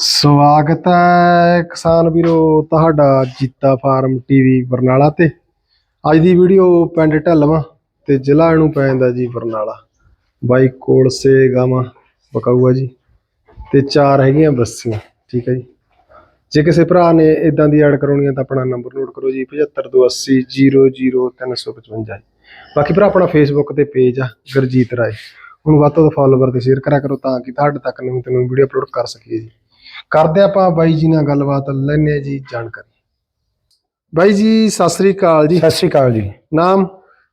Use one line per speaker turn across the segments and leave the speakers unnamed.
ਸਵਾਗਤ ਹੈ ਕਿਸਾਨ ਵੀਰੋ ਤੁਹਾਡਾ ਜੀਤਾ ਫਾਰਮ ਟੀਵੀ ਬਰਨਾਲਾ ਤੇ। ਅੱਜ ਦੀ ਵੀਡੀਓ ਪਿੰਡ ਢਲਵਾ ਤੇ ਜ਼ਿਲ੍ਹਾ ਇਹਨੂੰ ਪੈ ਜਾਂਦਾ ਜੀ ਬਰਨਾਲਾ। ਬਾਈ ਕੋਲ ਸੇ ਗਾਵਾਂ ਬਕਾਊਆ ਜੀ ਤੇ ਚਾਰ ਹੈਗੀਆਂ ਬੱਸੀਆਂ, ਠੀਕ ਹੈ ਜੀ। ਜੇ ਕਿਸੇ ਭਰਾ ਨੇ ਇਦਾਂ ਦੀ ਐਡ ਕਰਾਉਣੀ ਹੈ ਤਾਂ ਆਪਣਾ ਨੰਬਰ ਨੋਟ ਕਰੋ ਜੀ 7528000355 ਬਾਕੀ ਭਰਾ ਆਪਣਾ ਫੇਸਬੁੱਕ ਤੇ ਪੇਜ ਆ, ਗੁਰਜੀਤ ਰਾਏ। ਉਹਨੂੰ ਵੱਧ ਤੋਂ ਵੱਧ ਫਾਲੋਵਰ ਤੇ ਸ਼ੇਅਰ ਕਰਿਆ ਕਰੋ ਤਾਂ ਕਿ ਤੁਹਾਡੇ ਤੱਕ ਨਵੀਂ ਤੋਂ ਨਵੀਂ ਵੀਡੀਓ ਅਪਲੋਡ ਕਰ ਸਕੀਏ ਜੀ। ਕਰਦੇ ਆਪਾਂ ਬਾਈ ਜੀ ਨਾਲ ਗੱਲਬਾਤ ਲੈਣੇ ਜੀ ਜਾਣਕਾਰੀ। ਬਾਈ ਜੀ ਸਤਿ ਸ੍ਰੀ ਅਕਾਲ ਜੀ।
ਸਤਿ ਸ਼੍ਰੀ ਅਕਾਲ ਜੀ।
ਨਾਮ?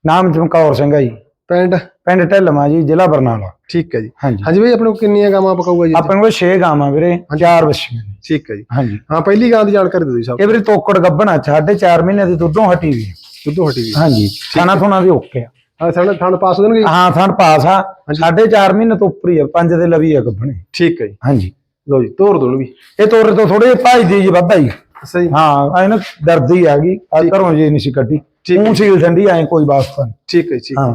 ਨਾਮ ਚਮਕੌਰ ਸਿੰਘ ਹੈ ਜੀ।
ਪਿੰਡ?
ਪਿੰਡ ਢਿੱਲਵਾਂ ਜੀ ਜ਼ਿਲ੍ਹਾ ਬਰਨਾਲਾ।
ਠੀਕ ਹੈ ਜੀ।
ਹਾਂਜੀ।
ਹਾਂਜੀ ਬਾਈ ਆਪਣੇ ਕੋਲ ਕਿੰਨੀਆਂ ਗਾਵਾਂ ਪਕਾਊਗਾ ਜੀ
ਆਪਣੇ ਕੋਲ 6 ਗਾਵਾਂ ਵੀਰੇ ਚਾਰ ਬੱਚੀਆਂ ਨੇ।
ਠੀਕ ਹੈ ਜੀ।
ਹਾਂਜੀ।
ਹਾਂ ਪਹਿਲੀ ਗਾਂ ਦੀ ਜਾਣਕਾਰੀ ਦਿਓ ਜੀ ਸਭ
ਇਹ ਵੀਰੇ ਤੋਕੜ ਗੱਬਣਾ ਸਾਢੇ 4 ਮਹੀਨੇ ਦੀ ਦੁੱਧੋਂ ਹਟੀ ਵੀ
ਦੁੱਧੋ ਹਟੀ ਵੀ
ਹਾਂਜੀ। ਖਾਣਾ ਥੋਣਾ ਦੀ ਓਕੇ ਆ।
ਹਾਂ ਥਣ ਥਣ ਪਾਸ ਜੀ?
ਹਾਂ ਥਣ ਪਾਸ ਆ। ਸਾਢੇ 4 ਮਹੀਨੇ ਤੋਂ ਉੱਪਰ ਹੀ ਆ ਪੰਜ ਦੇ ਲਵੀ ਆ ਗੱਬਣੇ
ਠੀਕ ਹੈ ਜੀ।
ਹਾਂਜੀ।
ਲਓ ਜੀ ਤੋਰ ਦੋ ਵੀ
ਇਹ ਤੋਰੇ ਤੋਂ ਥੋੜੇ ਭਾਈ ਦੀ ਜੀ ਵੱਧਾ ਜੀ।
ਸਹੀ।
ਹਾਂ ਐ ਨਾ ਦਰਦੀ ਆ ਗਈ ਆ ਘਰੋਂ ਜੀ ਨਹੀਂ ਸੀ
ਠੀਕ।
ਉਹ ਸੀਲ ਠੰਡੀ ਐ ਕੋਈ ਵਾਸਤਾ ਨਹੀਂ।
ਠੀਕ ਹੈ ਜੀ, ਠੀਕ
ਹਾਂ।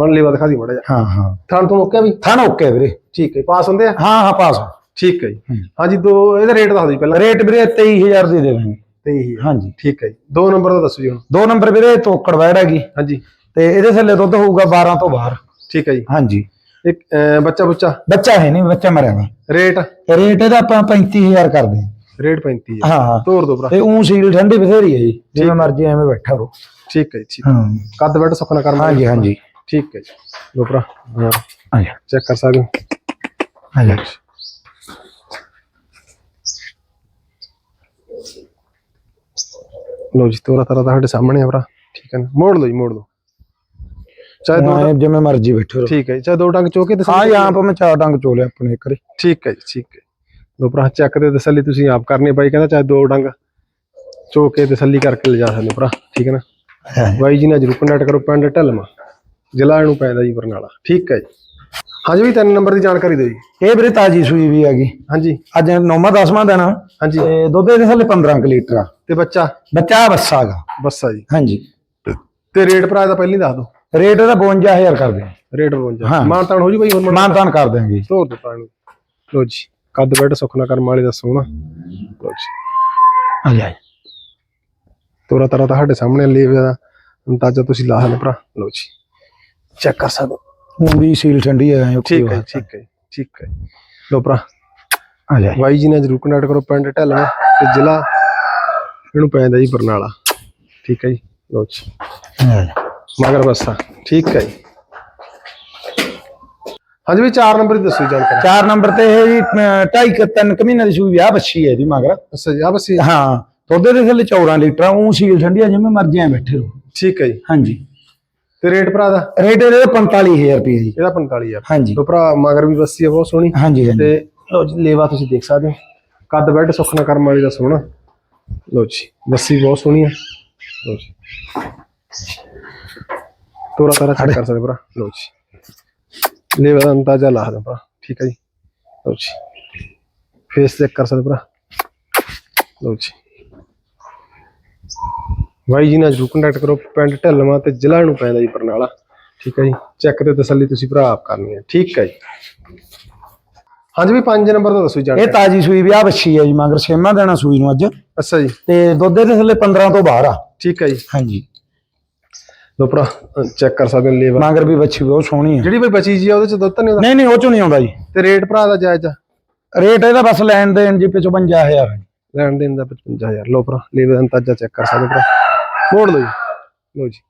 ਮਨ ਲਈ ਦਿਖਾ ਦੀ ਮੜਾ ਜਾ
ਹਾਂ ਹਾਂ।
ਥਣ ਤੋਂ ਮੁੱਕਿਆ ਵੀ?
ਥਣ ਓਕੇ ਵੀਰੇ।
ਠੀਕ ਹੈ ਪਾਸ ਹੁੰਦੇ ਆ?
ਹਾਂ ਹਾਂ ਪਾਸ।
ਠੀਕ ਹੈ ਜੀ।
ਹੂੰ।
ਹਾਂਜੀ ਦੋ ਇਹਦਾ ਰੇਟ ਦੱਸ ਦਿਓ ਜੀ ਪਹਿਲਾਂ।
ਰੇਟ ਵੀਰੇ 23000 ਦੀ ਦੇਵਾਂਗੇ।
ਤੇ ਹੀ
ਹਾਂਜੀ
ਠੀਕ ਹੈ ਜੀ। ਦੋ ਨੰਬਰ ਦਾ ਦੱਸੋ ਜੀ ਹੁਣ।
ਦੋ ਨੰਬਰ ਵੀਰੇ ਤੋਕੜ ਵੈੜ ਹੈਗੀ।
ਹਾਂਜੀ
ਤੇ ਇਹਦੇ ਥੱਲੇ ਦੁੱਧ ਹੋਊਗਾ 12 ਤੋਂ ਬਾਹਰ।
ਠੀਕ ਹੈ ਜੀ।
ਹਾਂਜੀ
ਇੱਕ ਅਹ, ਬੱਚਾ ਬੁੱਚਾ?
ਬੱਚਾ ਹੈ ਨਹੀਂ ਬੱਚਾ ਮਰਿਆ ਵਾ
ਰੇਟ?
ਰੇਟ ਇਹਦਾ ਆਪਾਂ 35000 ਕਰਦੇ ਹਾਂ।
ਰੇਟ 35 ਹੈ
ਹਾਂ ਹਾਂ।
ਤੋਰ ਦੋ ਭਰਾ।
ਤੇ ਉਹ ਸੀਲ ਠੰਡੀ ਬਥੇਰੀ ਹੈ ਜੀ ਜਿਵੇਂ ਮਰਜ਼ੀ ਐਵੇਂ ਬੈਠਾ ਰੋ
ਠੀਕ ਹੈ ਜੀ ਠੀਕ
ਹਾਂ।
ਕੱਦ ਬੈਠ ਸੁਖਨਾ ਕਰਮ
ਹਾਂਜੀ ਹਾਂਜੀ।
ਠੀਕ ਹੈ ਜੀ। ਲੋ ਭਰਾ ਹਾਂ।
ਆ ਜਾ
ਚੈੱਕ ਕਰ ਸਕਦੇ ਹੋ?
ਆ ਜਾ
ਲੋ ਜੀ ਤੋਰਾ ਤਾਰਾ ਤੁਹਾਡੇ ਸਾਹਮਣੇ ਆ ਭਰਾ। ਠੀਕ ਹੈ ਨਾ? ਮੋੜ ਲਓ ਜੀ ਮੋੜ ਲਓ। ਚਾਹੇ ਦੋ
ਐਂ ਜਿਵੇਂ ਮਰਜ਼ੀ ਬੈਠੇ
ਠੀਕ ਹੈ ਜੀ, ਚਾਹੇ ਦੋ ਡੰਗ ਚੋਕੇ ਤੇ
ਹਾਂ ਯਹਾਂ ਪਰ ਮੈਂ ਚਾਰ ਡੰਗ ਚੋਲੇ ਆਪਣੇ ਕਰੇ
ਠੀਕ ਹੈ ਜੀ ਠੀਕ ਹੈ। ਲੋ ਭਰਾ ਚੱਕ ਦੇ ਤਸੱਲੀ ਤੁਸੀਂ ਆਪ ਕਰਨੀ ਹੈ। ਬਾਈ ਕਹਿੰਦਾ ਚਾਹੇ ਦੋ ਡੰਗ ਚੋਕੇ ਤਸੱਲੀ ਕਰਕੇ ਲਿਜਾ ਸਕਦੇ ਹੋ ਭਰਾ ਠੀਕ ਹੈ ਨਾ? ਬਾਈ ਜੀ ਨਾਲ ਜਰੂਰ ਕੰਟੈਕਟ ਕਰੋ ਪਿੰਡ ਢਲਮਾ ਜ਼ਿਲ੍ਹਾ ਇਹਨੂੰ ਪੈਂਦਾ ਜੀ ਬਰਨਾਲਾ ਠੀਕ ਹੈ ਜੀ। ਹਾਂਜੀ ਵੀ ਤਿੰਨ ਨੰਬਰ ਦੀ ਜਾਣਕਾਰੀ ਦਿਓ ਜੀ।
ਇਹ ਵੀਰੇ ਤਾਜੀ ਸੂਈ ਵੀ ਹੈਗੀ।
ਹਾਂਜੀ
ਅੱਜ ਨੌਵਾਂ ਦਸਵਾਂ ਦਿਨ ਆ।
ਹਾਂਜੀ
ਤੇ ਦੁੱਧ ਇਹਦੇ ਥੱਲੇ 15 ਕੁ ਲੀਟਰ ਆ।
ਤੇ ਬੱਚਾ?
ਬੱਚਾ ਬੱਸਾ ਹੈਗਾ
ਬੱਸਾ ਜੀ।
ਹਾਂਜੀ
ਤੇ ਰੇਟ ਭਰਾ ਦਾ ਪਹਿਲਾਂ ਹੀ ਦੱਸ ਦਿਓ।
ਰੇਟ ਇਹਦਾ 52000 ਕਰਦੇ ਆ
ਰੇਟ 52
ਹਾਂ।
ਮਾਨਤਾਨ ਹੋ ਜੂ ਬਾਈ ਹੁਣ
ਮਾਨ ਤਾਨ ਕਰ ਦਿਆਂਗੇ।
ਤੋਰ ਦੋ ਪਾਣੀ ਲੋ ਜੀ ਕੱਦ ਬੈਠ ਸੁਖਨਾ ਕਰਮ ਵਾਲੇ ਦਾ ਸੋਹਣਾ। ਲੋ ਜੀ।
ਆ ਜਾ।
ਤੋਰਾ ਤਰਾ ਤੁਹਾਡੇ ਸਾਹਮਣੇ ਲੈ ਦਾ ਅੰਦਾਜ਼ਾ ਤੁਸੀਂ ਲਾ ਸਕਦੇ ਭਰਾ। ਲੋ ਜੀ। ਚੈੱਕ ਕਰ ਸਕਦੇ ਹੋ।
ਸੀਲ ਠੰਡੀ ਹੈ
ਠੀਕ ਹੈ ਜੀ, ਠੀਕ ਹੈ ਜੀ, ਠੀਕ ਹੈ। ਲੋ ਭਰਾ।
ਆ ਜਾ।
ਬਾਈ ਜੀ ਨਾਲ ਜਰੂਰ ਕੰਟੈਕਟ ਕਰੋ ਪਿੰਡ ਢਲਵਾ ਤੇ ਜ਼ਿਲ੍ਹਾ ਇਹਨੂੰ ਪੈਂਦਾ ਜੀ ਬਰਨਾਲਾ। ਠੀਕ ਹੈ ਜੀ। ਲੋ ਜੀ।
ਆ ਜਾ।
ਮਗਰ ਬੱਸਾ ਠੀਕ ਹੈ ਜੀ। ਹਾਂਜੀ ਵੀ 4 ਨੰਬਰ ਦੀ ਦੱਸੋ ਜਾਣਕਾਰੀ।
ਚਾਰ ਨੰਬਰ ਤੇ ਇਹ ਜੀ ਅਹ, ਢਾਈ ਕੁ ਤਿੰਨ ਕੁ ਮਹੀਨੇ ਦੀ ਸੂਈ ਵਿਆਹ ਬੱਚੀ ਹੈ ਇਹਦੀ ਮਗਰ।
ਅੱਛਾ ਜੀ ਆ ਬਸ
ਹਾਂ ਦੁੱਧ ਦੇ ਥੱਲੇ 14 ਲੀਟਰ ਉਹ ਸੀਲ ਠੰਡੀ ਆ ਜਿਵੇਂ ਮਰਜ਼ੀ ਐ ਬੈਠੇ ਰਹੋ।
ਠੀਕ ਹੈ ਜੀ।
ਹਾਂਜੀ।
ਤੇ ਰੇਟ ਭਰਾ ਦਾ?
ਰੇਟ ਇਹਦਾ 45000 ਰੁਪਏ ਜੀ।
ਇਹਦਾ 45000
ਹਾਂਜੀ।
ਲੋ ਭਰਾ ਮਗਰ ਵੀ ਬੱਸੀ ਹੈ ਬਹੁਤ ਸੋਹਣੀ।
ਹਾਂਜੀ ਹਾਂਜੀ।
ਤੇ ਲੋ ਜੀ ਲੇਵਾ ਤੁਸੀਂ ਦੇਖ ਸਕਦੇ ਹੋ। ਕੱਦ ਬੈੱਡ ਸੁਖਨਾ ਕਰਮ ਵਾਲੀ ਦਾ ਸੋਹਣਾ। ਲੋ ਜੀ ਬੱਸੀ ਬਹੁਤ ਸੋਹਣੀ ਹੈ ਲੋ ਜੀ। ਤੋਰਾ ਤਾਰਾ ਚੈੱਕ ਕਰ ਸਕਦੇ ਭਰਾ। ਲੋ ਜੀ। ਲੇਵਾ ਦਾ ਅੰਦਾਜ਼ਾ ਲਾ ਸਕਦੇ ਭਰਾ। ਠੀਕ ਹੈ ਜੀ। ਲੋ ਜੀ। ਫੇਸ ਚੈੱਕ ਕਰ ਸਕਦੇ ਭਰਾ। ਲੋ ਜੀ। ਬਾਈ ਜੀ ਨਾਲ ਜਰੂਰ ਕੰਟੈਕਟ ਕਰੋ। ਪਿੰਡ ਢਲਵਾ ਤੇ ਜ਼ਿਲ੍ਹਾ ਨੂੰ ਪੈਂਦਾ ਜੀ ਬਰਨਾਲਾ। ਠੀਕ ਹੈ ਜੀ। ਚੈੱਕ ਤੇ ਤਸੱਲੀ ਤੁਸੀਂ ਭਰਾ ਆਪ ਕਰਨੀ ਹੈ। ਠੀਕ ਹੈ ਜੀ। ਹਾਂਜੀ ਵੀ 5 ਨੰਬਰ ਦਾ ਦੱਸੋ ਜੀ
ਇਹ ਤਾਜੀ ਸੂਈ ਵਿਆਹ ਬੱਚੀ ਹੈ ਜੀ ਮਗਰ ਛੇਵਾਂ ਦੇਣਾ ਸੂਈ ਨੂੰ ਅੱਜ।
ਅੱਛਾ ਜੀ।
ਤੇ ਦੁੱਧ ਦੇ ਥੱਲੇ 15 ਤੋਂ ਬਾਹਰ ਆ
ਠੀਕ ਹੈ ਜੀ।
ਹਾਂਜੀ।
ਲੋ ਭਰਾ ਚੈੱਕ ਕਰ ਸਕਦੇ ਹੋ ਲੇਵਾ
ਮਗਰ ਵੀ ਬੱਚੀ ਬਹੁਤ ਸੋਹਣੀ ਆ।
ਜਿਹੜੀ ਬਈ ਬਚੀ ਜੀ ਆ ਉਹਦੇ ਚ ਦੁੱਧ ਨਹੀਂ ਉਹਦਾ
ਨਹੀਂ ਨਹੀਂ ਉਹ ਚੋਂ ਨਹੀਂ ਆਉਂਦਾ ਜੀ।
ਤੇ ਰੇਟ ਭਰਾ ਦਾ ਜਾਇਜ਼ ਆ?
ਰੇਟ ਇਹਦਾ ਬਸ ਲੈਣ ਦੇਣ ਜੀ 55000 ਹੈ
ਲੈਣ ਦੇਣ ਦਾ 55000 ਲੋ ਭਰਾ ਲੇਵੇ ਦਾ ਅੰਦਾਜ਼ਾ ਚੈੱਕ ਕਰ ਸਕਦੇ ਭਰਾ। ਮੋੜ ਲਓ ਜੀ। ਲੋ ਜੀ।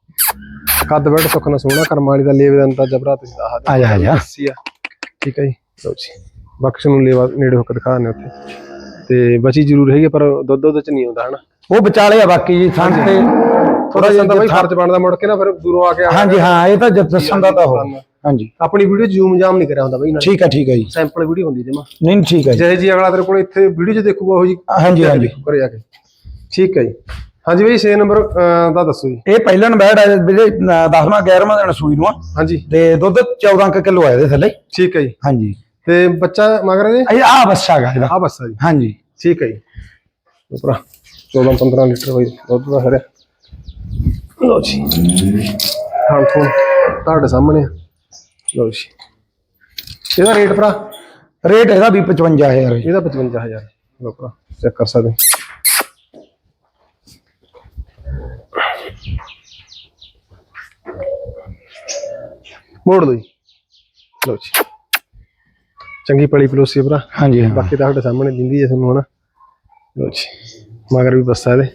ਕੱਦ ਬੈਠ ਸੁੱਕਣਾ ਸੋਹਣਾ ਕਰਮ ਵਾਲੀ ਦਾ ਲੇਵੇ ਦਾ ਅੰਦਾਜ਼ਾ ਭਰਾ ਤੁਸੀਂ
ਆ ਜਾ ਆ। ਜਾ
ਠੀਕ ਹੈ ਜੀ। ਲੋ ਜੀ। ਬਖਸ਼ ਨੂੰ ਲੇਵਾ ਨੇੜੇ ਹੋ ਕੇ ਦਿਖਾ ਦਿੰਦੇ ਉੱਥੇ। ਤੇ ਬਚੀ ਜ਼ਰੂਰ ਹੈਗੀ ਪਰ ਦੁੱਧ ਦੁੱਧ ਚ ਨਹੀਂ ਆਉਂਦਾ ਹਨਾ?
ਉਹ ਵਿਚਾਲੇ ਆ ਬਾਕੀ ਜੀ ਥਾਂ ਤੇ।
ਥੋੜਾ ਜਿਹਾ ਤਾਂ ਬਈ ਫਰਜ਼ ਬਣਦਾ ਮੁੜ ਕੇ ਨਾ ਫਿਰ ਦੂਰੋਂ ਆ ਕੇ
ਹਾਂਜੀ ਹਾਂ ਇਹ ਤਾਂ ਦੱਸਣ ਦਾ ਤਾਂ ਹੋ। ਹਾਂਜੀ।
ਆਪਣੀ ਵੀਡੀਓ ਜ਼ੂਮ ਜਾਮ ਨਹੀਂ ਕਰਿਆ ਹੁੰਦਾ ਬਈ
ਠੀਕ ਹੈ ਠੀਕ ਹੈ ਜੀ।
ਸੈਂਪਲ ਵੀਡੀਓ ਹੁੰਦੀ ਜਮਾ।
ਨਹੀਂ ਨਹੀਂ, ਠੀਕ ਹੈ ਜੀ।
ਜੇ ਜੀ ਅਗਲਾ ਤੇਰੇ ਕੋਲ ਇੱਥੇ ਵੀਡੀਓ 'ਚ ਦੇਖੂਗਾ ਉਹ ਜੀ
ਹਾਂਜੀ ਹਾਂਜੀ।
ਆ ਕੇ। ਠੀਕ ਹੈ ਜੀ। ਹਾਂਜੀ ਬਈ 6 ਨੰਬਰ ਦਾ ਦੱਸੋ ਜੀ।
ਇਹ ਪਹਿਲਾਂ ਨੰਬਰ ਹੈ ਵੀਰੇ 10ਵਾਂ 11ਵਾਂ ਦਿਨ ਸੂਈ ਨੂੰ ਆ।
ਹਾਂਜੀ।
ਤੇ ਦੁੱਧ 14 ਕਿਲੋ ਆ ਇਹਦੇ ਥੱਲੇ।
ਠੀਕ ਹੈ ਜੀ।
ਹਾਂਜੀ।
ਤੇ ਬੱਚਾ ਮਗਰ
ਇਹ ਆ ਬੱਸਾ ਗਾ ਇਹਦਾ।
ਆ ਬੱਸਾ ਜੀ।
ਹਾਂਜੀ।
ਠੀਕ ਹੈ ਜੀ। ਉਪਰਾ 14 15 ਲੀਟਰ ਬਈ ਦੁੱਧ ਦਾ ਖੜਿਆ। ਲਓ ਜੀ। ਹਾਂ ਤੋਂ ਤੁਹਾਡੇ ਸਾਹਮਣੇ ਆ। ਲਓ ਜੀ। ਇਹਦਾ ਰੇਟ ਭਰਾ?
ਰੇਟ ਇਹਦਾ ਵੀ 55000 ਹੈ ਜੀ।
ਇਹਦਾ 55000 ਲਓ ਭਰਾ ਚੈੱਕ ਕਰ ਸਕਦੇ ਹੋ। ਮੋੜ ਦੋ ਜੀ। ਲਓ ਜੀ। ਚੰਗੀ ਪਲੀ ਪਲੋਸੀ ਆ ਭਰਾ।
ਹਾਂਜੀ ਹਾਂ।
ਬਾਕੀ ਤਾਂ ਤੁਹਾਡੇ ਸਾਹਮਣੇ ਦਿੰਦੀ ਹੈ ਤੁਹਾਨੂੰ ਹਨਾ ਲਓ ਜੀ। ਮਗਰ ਵੀ ਬੱਸਾ ਇਹਦੇ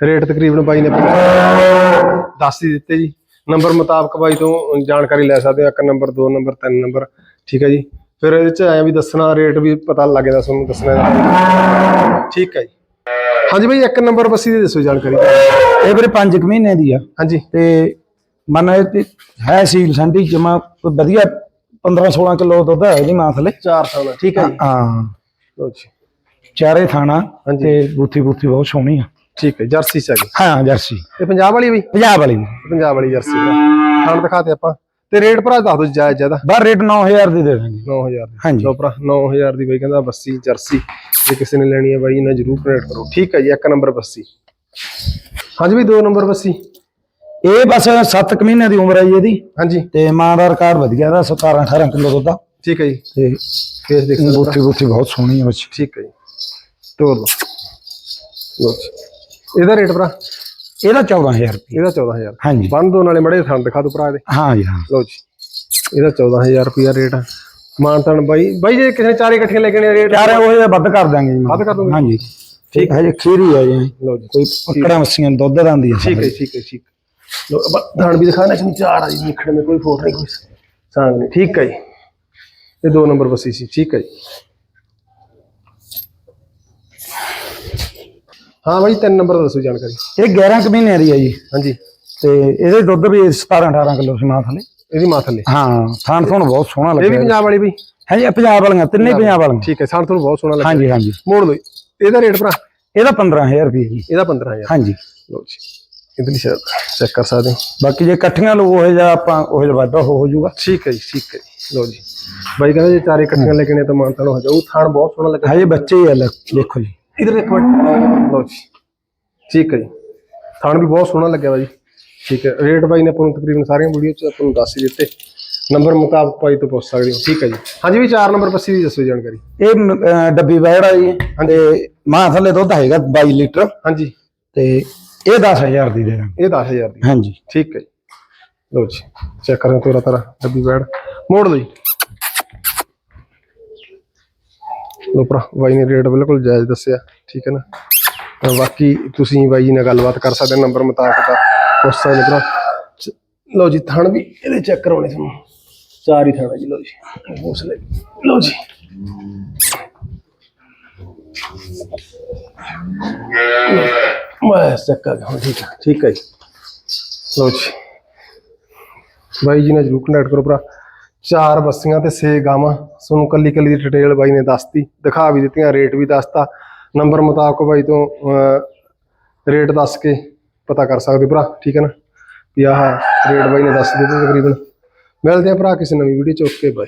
ਰੇਟ ਤਕਰੀਬਨ ਬਾਈ ਨੇ ਦੱਸ ਹੀ ਦਿੱਤੇ ਜੀ। ਨੰਬਰ ਮੁਤਾਬਕ ਬਾਈ ਤੋਂ ਜਾਣਕਾਰੀ ਲੈ ਸਕਦੇ ਹੋ। ਇੱਕ ਨੰਬਰ ਦੋ ਨੰਬਰ ਤਿੰਨ ਨੰਬਰ। ਠੀਕ ਹੈ ਜੀ। ਫਿਰ ਇਹਦੇ ਚ ਐਂ ਵੀ ਦੱਸਣਾ ਰੇਟ ਵੀ ਪਤਾ ਲੱਗ ਜਾਂਦਾ ਤੁਹਾਨੂੰ ਦੱਸਣਾ। ਠੀਕ ਹੈ ਜੀ। ਹਾਂਜੀ ਬਾਈ ਇੱਕ ਨੰਬਰ ਬੱਸੀ ਦੀ ਦੱਸੋ ਜਾਣਕਾਰੀ।
ਇਹ ਵੀਰੇ 5 ਮਹੀਨੇ ਦੀ ਆ।
ਹਾਂਜੀ।
ਤੇ ਮਨ ਹੈ ਸੀਲ ਸੰਡੀ ਜਮਾ ਵਧੀਆ 15 16 ਕਿਲੋ ਦੁੱਧ ਹੈ ਇਹਦੀ ਮਾਂ ਥਲੇ
ਚਾਰ ਸਾਲ ਠੀਕ ਹੈ ਜੀ।
ਹਾਂ।
ਜੀ।
ਚਾਰੇ ਥਾਣਾ। ਤੇ ਬੂਥੀ ਬੂਥੀ ਬਹੁਤ ਸੋਹਣੀ ਆ।
ਠੀਕ ਹੈ ਜਰਸੀ ਚ ਗਈ।
ਹਾਂ ਜਰਸੀ।
ਇਹ ਪੰਜਾਬ ਵਾਲੀ ਬਈ?
ਪੰਜਾਬ ਵਾਲੀ।
ਪੰਜਾਬ ਵਾਲੀ ਜਰਸੀ ਦਾ ਖਾਣ ਦਿਖਾਤੇ ਆਪਾਂ। ਤੇ ਰੇਟ ਭਰਾ ਦੱਸ ਦਿਓ ਜਾਇਜ਼ ਜ਼ਿਆਦਾ।
ਬਾਹਰ ਰੇਟ 9000 ਦੀ ਦੇ ਦਾਂਗੇ।
9000 ਦੀ।
ਹਾਂਜੀ।
ਲਓ ਭਰਾ 9000 ਦੀ ਬਾਈ ਕਹਿੰਦਾ ਬੱਸੀ ਜਰਸੀ। ਜੇ ਕਿਸੇ ਨੇ ਲੈਣੀ ਹੈ ਬਾਈ ਇਹਨਾਂ ਜਰੂਰ ਕਨੈਕਟ ਕਰੋ। ਠੀਕ ਹੈ ਜੀ ਇੱਕ ਨੰਬਰ ਬੱਸੀ। ਹਾਂਜੀ ਵੀ ਦੋ ਨੰਬਰ ਬੱਸੀ।
ਇਹ ਬਸ 7 ਮਹੀਨੇ ਦੀ ਉਮਰ ਹੈ ਜੀ ਇਹਦੀ।
ਹਾਂਜੀ।
ਤੇ ਮਾਂ ਦਾ ਰਿਕਾਰਡ ਵਧੀਆ ਦਾ 17 18 ਕਿਲੋ ਦੁੱਧ
ਠੀਕ ਹੈ ਜੀ।
ਤੇ
ਫੇਸ ਦੇਖ ਹੋ
ਬਹੁਤ ਸੋਹਣੀ ਆ ਬੱਚੀ।
ਠੀਕ ਹੈ ਜੀ। ਤੋਰ ਲਓ ਜੀ। ਇਹਦਾ ਰੇਟ ਭਰਾ?
ਇਹਦਾ 14000 ਰੁਪਏ।
ਇਹਦਾ 14000
ਹਾਂਜੀ।
ਬੰਦ ਦੋ ਨਾਲੇ ਮੜੇ ਥਣ ਦਿਖਾ ਦੋ ਭਰਾ ਇਹਦੇ।
ਹਾਂ ਜੀ ਹਾਂ।
ਲਓ ਜੀ। ਇਹਦਾ 14000 ਰੁਪਿਆ ਰੇਟ ਆ। ਮਾਨਤਨ ਬਾਈ ਬਾਈ ਜੇ ਕਿਸੇ ਚਾਰੇ ਇਕੱਠੇ ਲੈ ਕੇ ਰੇਟ।
ਚਾਰੇ ਉਹ ਜਿਹੇ ਵੱਧ ਕਰ ਦਾਂਗੇ ਜੀ।
ਵੱਧ ਕਰ ਦੋਗੇ
ਹਾਂਜੀ। ਠੀਕ ਹੈ ਜੀ ਖੀਰੀ ਆ ਜੀ।
ਲਓ ਜੀ
ਕੋਈ ਪੱਕੜਾ ਮੱਸੀਆਂ ਦੁੱਧ ਦਾਂਦੀ ਹੈ
ਠੀਕ ਹੈ ਠੀਕ ਹੈ। ਠੀਕ ਲੋ ਧਾਨ ਵੀ ਦਿਖਾਣਾ ਕਿ ਚਾਰ ਆ ਜੀ ਨਿਖੜੇ ਮੇ ਕੋਈ ਫੋਟ ਨਹੀਂ ਕੋਈ। ਸਾਂਗ ਨਹੀਂ ਠੀਕ ਹੈ ਜੀ। ਇਹ ਦੋ ਨੰਬਰ ਬਸੀ ਸੀ ਠੀਕ ਹੈ ਜੀ। ਹਾਂ ਬਾਈ ਤਿੰਨ ਨੰਬਰ ਦਾ ਦੱਸੋ ਜਾਣਕਾਰੀ।
ਇਹ 11 ਕ ਮਹੀਨੇ ਦੀ ਹੈ ਜੀ।
ਹਾਂਜੀ।
ਤੇ ਇਹਦੇ ਦੁੱਧ ਵੀ 17 18 ਕਿਲੋ ਸੀ ਮਾਂ ਥੱਲੇ।
ਇਹਦੀ ਮਾਂ ਥੱਲੇ।
ਹਾਂ ਥਾਣ ਥੋਣ ਬਹੁਤ ਸੋਹਣਾ ਲੱਗਿਆ
ਇਹ ਵੀ ਪੰਜਾਬ ਵਾਲੀ
ਬਈ? ਹਾਂਜੀ ਪੰਜਾਬ ਵਾਲੀਆਂ ਤਿੰਨੇ ਪੰਜਾਬ ਵਾਲੀਆਂ।
ਠੀਕ ਹੈ ਥਾਣ ਥੋਣ ਬਹੁਤ ਸੋਹਣਾ ਲੱਗਿਆ।
ਹਾਂਜੀ ਹਾਂਜੀ।
ਮੋੜ ਲਓ ਇਹਦਾ ਰੇਟ ਭਰਾ?
ਇਹਦਾ 15000 ਰੁਪਏ ਜੀ।
ਇਹਦਾ 15000
ਹਾਂਜੀ।
ਲਓ ਜੀ। ਇਦਲੀ ਚੈੱਕ ਕਰ ਸਕਦੇ
ਬਾਕੀ ਜੇ ਇਕੱਠੀਆਂ ਲਵੋ ਹੋਏ ਜਾਂ ਆਪਾਂ ਉਹ ਜਿਹਾ ਵਾਧਾ ਹੋ ਜਾਊਗਾ।
ਠੀਕ ਹੈ ਜੀ ਠੀਕ ਹੈ ਲਓ ਜੀ। ਬਾਈ ਕਹਿੰਦਾ ਜੇ ਚਾਰੇ ਇਕੱਠੀਆਂ ਲੈ ਕੇ ਨੇ ਤਾਂ ਮਾਨਤਾਨ ਹੋ ਜਾਊ। ਥਾਣ ਬਹੁਤ ਸੋਹਣਾ ਲੱਗਿਆ।
ਹਾਂਜੀ ਬੱਚੇ ਹੀ ਆ ਦੇਖੋ ਜੀ।
ਇਧਰ ਇੱਕ ਮਿੰਟ ਲਓ ਜੀ। ਠੀਕ ਹੈ ਜੀ। ਥਾਣ ਵੀ ਬਹੁਤ ਸੋਹਣਾ ਲੱਗਿਆ ਵਾ ਜੀ। ਠੀਕ ਹੈ। ਰੇਟ ਬਾਈ ਨੇ ਆਪਾਂ ਨੂੰ ਤਕਰੀਬਨ ਸਾਰੀਆਂ ਵੀਡੀਓ ਚ ਆਪਾਂ ਨੂੰ ਦੱਸ ਹੀ ਦਿੱਤੇ। ਨੰਬਰ ਮੁਤਾਬਕ ਬਾਈ ਤੋਂ ਪੁੱਛ ਸਕਦੇ ਹੋ। ਠੀਕ ਹੈ ਜੀ। ਹਾਂਜੀ ਵੀ 4 ਨੰਬਰ ਬੱਸੀ ਦੀ ਦੱਸੋ ਜਾਣਕਾਰੀ।
ਇਹ ਡੱਬੀ ਬੈੜਾ ਜੀ ਤੇ ਮਾਂ ਥੱਲੇ ਦੁੱਧ ਹੈਗਾ 22 ਲੀਟਰ।
ਹਾਂਜੀ।
ਤੇ ਇਹ 10000 ਦੀ ਦੇ ਦਾਂਗੇ
ਇਹ 10000 ਦੀ।
ਹਾਂਜੀ।
ਠੀਕ ਹੈ ਜੀ। ਲਓ ਜੀ। ਚੈੱਕ ਕਰਾਂ ਤੋਰਾ ਤਾਰਾ ਡੱਬੀ ਬੈੜ ਮੋੜ ਲਓ ਜੀ। ਲੋ ਭਰਾ, ਬਾਈ ਨੇ ਰੇਟ ਬਿਲਕੁਲ ਜਾਇਜ਼ ਦੱਸਿਆ, ਠੀਕ ਹੈ ਨਾ? ਤਾਂ ਬਾਕੀ ਤੁਸੀਂ ਬਾਈ ਜੀ ਨਾਲ ਗੱਲਬਾਤ ਕਰ ਸਕਦੇ ਨੰਬਰ ਮੁਤਾਬਕ ਦਾ ਪੁੱਛ ਸਕਦੇ ਭਰਾ। ਚ- ਜੀ, ਥਣ ਵੀ ਇਹਦੇ ਚੈੱਕ ਕਰਾਉਣੇ ਤੁਹਾਨੂੰ। ਚਾਰ ਹੀ ਥਣ ਜੀ, ਲਓ ਜੀ। ਹੌਸਲੇ ਲਓ ਜੀ। ਮੈਂ ਚੈੱਕ ਕਰ ਠੀਕ ਹੈ ਠੀਕ ਹੈ ਜੀ। ਲਓ ਜੀ। ਬਾਈ ਜੀ ਨੇ ਜਰੂਰ ਕੰਟੈਕਟ ਕਰੋ ਭਰਾ। ਚਾਰ ਬੱਸੀਆਂ ਤੇ ਛੇ ਗਾਵਾਂ। ਤੁਹਾਨੂੰ ਕੱਲੀ ਕੱਲੀ ਦੀ ਡਿਟੇਲ ਬਾਈ ਨੇ ਦੱਸਤੀ। ਦਿਖਾ ਵੀ ਦਿੱਤੀਆਂ ਰੇਟ ਵੀ ਦੱਸਤਾ। ਨੰਬਰ ਮੁਤਾਬਕ ਬਾਈ ਤੋਂ ਰੇਟ ਦੱਸ ਕੇ ਪਤਾ ਕਰ ਸਕਦੇ ਭਰਾ, ਠੀਕ ਹੈ ਨਾ? ਵੀ ਆਹ ਰੇਟ ਬਾਈ ਨੇ ਦੱਸ ਦਿੱਤੇ ਤਕਰੀਬਨ। ਮਿਲਦੇ ਆ ਭਰਾ ਕਿਸੇ ਨਵੀਂ ਵੀਡੀਓ ਚ, ਓਕੇ ਬਾਈ।